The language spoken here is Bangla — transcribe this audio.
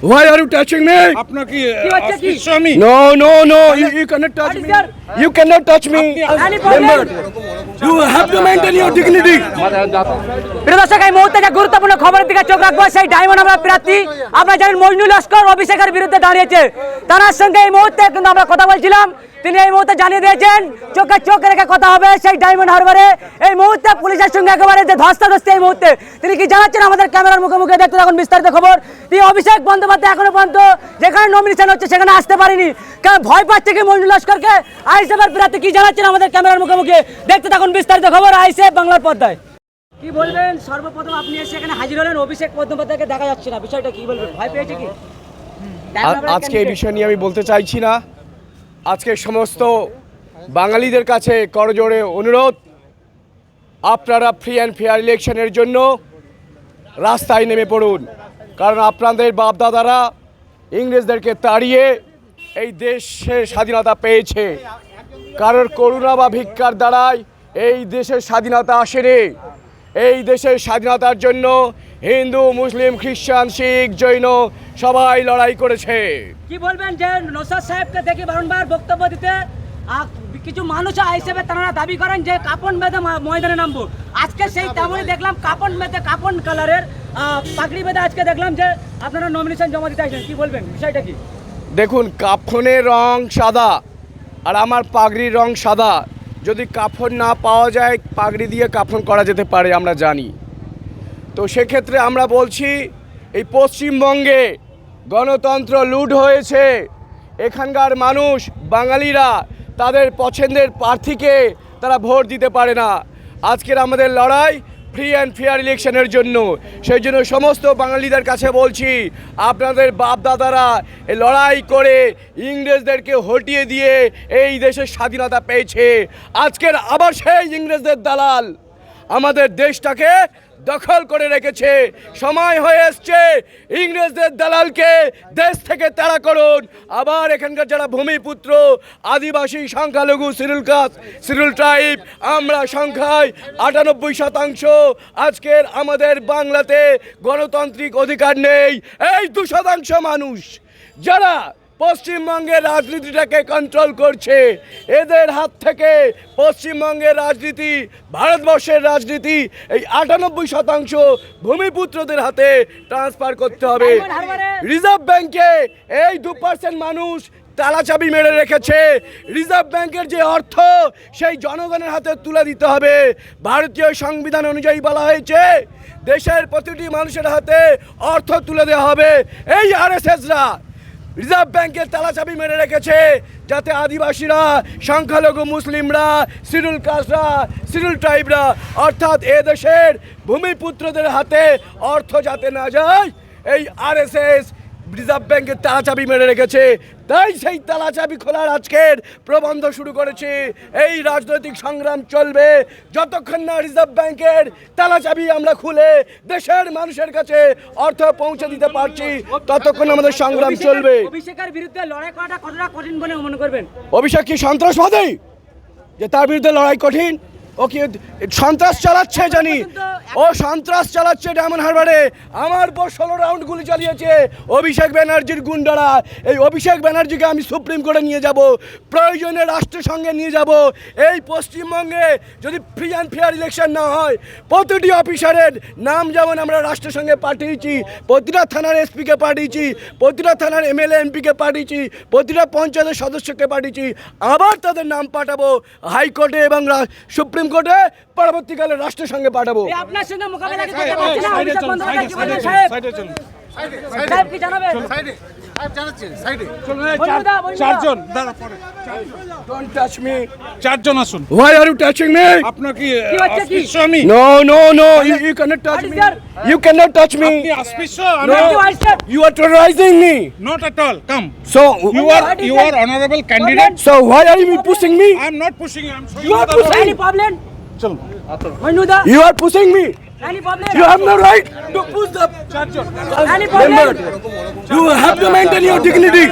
Why are you touching me? No, no, no. You, you cannot touch me. You cannot touch me. You have to maintain your dignity. প্রিয় এই মুহূর্তে যে গুরুত্বপূর্ণ খবরের দিকে চোখ রাখব, সেই ডায়মন্ড আমরা প্রার্থী আপনারা জানেন মজনুল লস্কর অভিষেকের বিরুদ্ধে দাঁড়িয়েছে। তার সঙ্গে এই মুহূর্তে কিন্তু আমরা কথা বলছিলাম, তিনি এই মুহূর্তে জানিয়ে দিয়েছেন, চোখে চোখ রেখে কথা হবে সেই ডায়মন্ড হারবারে। এই মুহূর্তে পুলিশের সঙ্গে একেবারে যে ধস্তাধস্তি এই মুহূর্তে, তিনি কি জানাচ্ছেন? আমাদের ক্যামেরার মুখে মুখে দেখতে থাকুন বিস্তারিত খবর। তিনি অভিষেক বন্দ্যোপাধ্যায় এখনও পর্যন্ত যেখানে নমিনেশন হচ্ছে, সেখানে আসতে পারেনি। কারণ ভয় পাচ্ছে কি মজনুল লস্করকে? আইসেফের প্রার্থী কি জানাচ্ছেন আমাদের ক্যামেরার মুখে মুখে দেখতে থাকুন বিস্তারিত খবর আইসে বাংলার পর্দায়। কি বলবেন? সর্বপ্রথম আপনি এসে এখানে হাজির হলেন অভিষেক বন্দ্যোপাধ্যায়কে দেখা যাচ্ছে না। বিষয়টা কি বলবেন? ভয় পেয়েছে কি? আজকে এই বিষয় নিয়ে আমি বলতে চাইছি না। আজকে সমস্ত বাঙালিদের কাছে করজোড়ে অনুরোধ আপনারা ফ্রি অ্যান্ড ফেয়ার ইলেকশনের জন্য রাস্তায় নেমে পড়ুন। কারণ আপনাদের বাপদাদারা ইংরেজদেরকে তাড়িয়ে এই দেশের স্বাধীনতা পেয়েছে। কারোর করুণা বা ভিক্ষার দ্বারাই এই দেশের স্বাধীনতা আসেনি। এই দেশের স্বাধীনতার জন্য হিন্দু মুসলিম খ্রিস্টান শিখ জৈন সবাই লড়াই করেছে। কি বলবেন যে নসাদ সাহেবকে দেখে বারংবার বক্তব্য দিতে? কিছু মানুষ হিসেবে তারা দাবি করেন যে কাপন বেঁধে ময়দানে নামবো। আজকে সেই তেমনই দেখলাম কাপন বেঁধে কাপন কালারের পাগড়ি বেঁধে আজকে দেখলাম যে আপনারা নমিনেশন জমা দিতে আসছেন কি বলবেন? বিষয়টা কি? দেখুন কাফনের রং সাদা আর আমার পাগড়ির রং সাদা। যদি কাফন না পাওয়া যায়, পাগড়ি দিয়ে কাফন করা যেতে পারে, আমরা জানি। তো সেক্ষেত্রে আমরা বলছি, এই পশ্চিমবঙ্গে গণতন্ত্র লুট হয়েছে। এখানকার মানুষ, বাঙালিরা, তাদের পছন্দের প্রার্থীকে তারা ভোট দিতে পারে না। আজকের আমাদের লড়াই ফ্রি অ্যান্ড ফেয়ার ইলেকশনের জন্য। সেই জন্য সমস্ত বাঙালিদের কাছে বলছি, আপনাদের বাপ দাদারা এই লড়াই করে ইংরেজদেরকে হটিয়ে দিয়ে এই দেশের স্বাধীনতা পেয়েছে। আজকের আবার সেই ইংরেজদের দালাল। আমাদের দেশটাকে দখল করে রেখেছে। সময় হয়ে এসছে। ইংরেজদের দালালকে দেশ থেকে তাড়া করুন। আবার এখানকার যারা ভূমিপুত্র, আদিবাসী সংখ্যালঘু সিরুল কাস্ট, সিরুল ট্রাইব, আমরা সংখ্যায় আটানব্বই শতাংশ। আজকের আমাদের বাংলাতে গণতান্ত্রিক অধিকার নেই। এই দু শতাংশ মানুষ, যারা পশ্চিমবঙ্গের রাজনীতিটাকে কন্ট্রোল করছে। এদের হাত থেকে পশ্চিমবঙ্গের রাজনীতি ভারতবর্ষের রাজনীতি এই আটানব্বই শতাংশ ভূমিপুত্রদের হাতে ট্রান্সফার করতে হবে। রিজার্ভ ব্যাংকে এই দু পার্সেন্ট মানুষ তালাচাবি মেরে রেখেছে। রিজার্ভ ব্যাংকের যে অর্থ সেই জনগণের হাতে তুলে দিতে হবে। ভারতীয় সংবিধান অনুযায়ী বলা হয়েছে দেশের প্রতিটি মানুষের হাতে অর্থ তুলে দেওয়া হবে। এই আর আরএসএসরা রিজার্ভ ব্যাংকের তালাচাবি মেরে রেখেছে, যাতে আদিবাসীরা, সংখ্যালঘু মুসলিমরা সিরুল কাসরা সিরুল ট্রাইবরা, অর্থাৎ এ দেশের ভূমিপুত্রদের হাতে অর্থ যাতে না যায়, এই আরএসএস রিজার্ভ ব্যাংকের তালাচাবি মেরে রেখেছে। তাই সেই তালাচাবি খোলার আজকের প্রবন্ধ শুরু করেছে। এই রাজনৈতিক সংগ্রাম চলবে। যতক্ষণ না রিজার্ভ ব্যাংকের তালাচাবি আমরা খুলে দেশের মানুষের কাছে অর্থ পৌঁছে দিতে পারছি ততক্ষণ আমাদের সংগ্রাম চলবে। অভিষেকের বিরুদ্ধে লড়াই করাটা কতটা কঠিন বলে মনে করবেন? অভিষেক কি সন্ত্রাসবাদী? যে তার বিরুদ্ধে লড়াই কঠিন ও কি সন্ত্রাস চালাচ্ছে জানি। ও সন্ত্রাস চালাচ্ছে ডায়মন্ড হারবারে। আমার পর ষোলো রাউন্ড গুলি চালিয়েছে। অভিষেক ব্যানার্জির গুন্ডারা। এই অভিষেক ব্যানার্জিকে আমি সুপ্রিম কোর্টে নিয়ে যাব। প্রয়োজনে রাষ্ট্রের সঙ্গে নিয়ে যাব। এই পশ্চিমবঙ্গে যদি ফ্রি অ্যান্ড ফেয়ার ইলেকশন না হয়, প্রতিটি অফিসারের নাম যেমন আমরা রাষ্ট্রের সঙ্গে পাঠিয়েছি, প্রতিটা থানার এসপিকে পাঠিয়েছি, প্রতিটা থানার এমএলএ, এমপিকে পাঠিয়েছি, প্রতিটা পঞ্চায়েতের সদস্যকে পাঠিয়েছি, আবার তাদের নাম পাঠাবো। হাইকোর্টে এবং সুপ্রিম কোর্টে, পরবর্তীকালে রাষ্ট্রের সঙ্গে পাঠাবো। আপনার সঙ্গে মোকাবেলা কি করতে পারছে না অভিষেক বন্দ্যোপাধ্যায় কি বলবেন সাহেব সাইডে চলুন সাহেব কি জানাবেন বন্ধুদা, বন্ধুদা। চারজন দাঁড়া পরে ডোন্ট টাচ মি চারজন আসুন why are you touching me আপনার কি কি হচ্ছে কি? অস্পৃশ্য আমি no no no you you can't touch What is me there? You can't touch me আপনি অস্পৃশ্য No. You are step. You are terrorizing me. Not at all come So, you are you are honourable candidate so why are you pushing me? I am not pushing I am You are pushing. Any problem? বন্ধুদা, You are pushing me. You have no right to push the member. You have to maintain your dignity.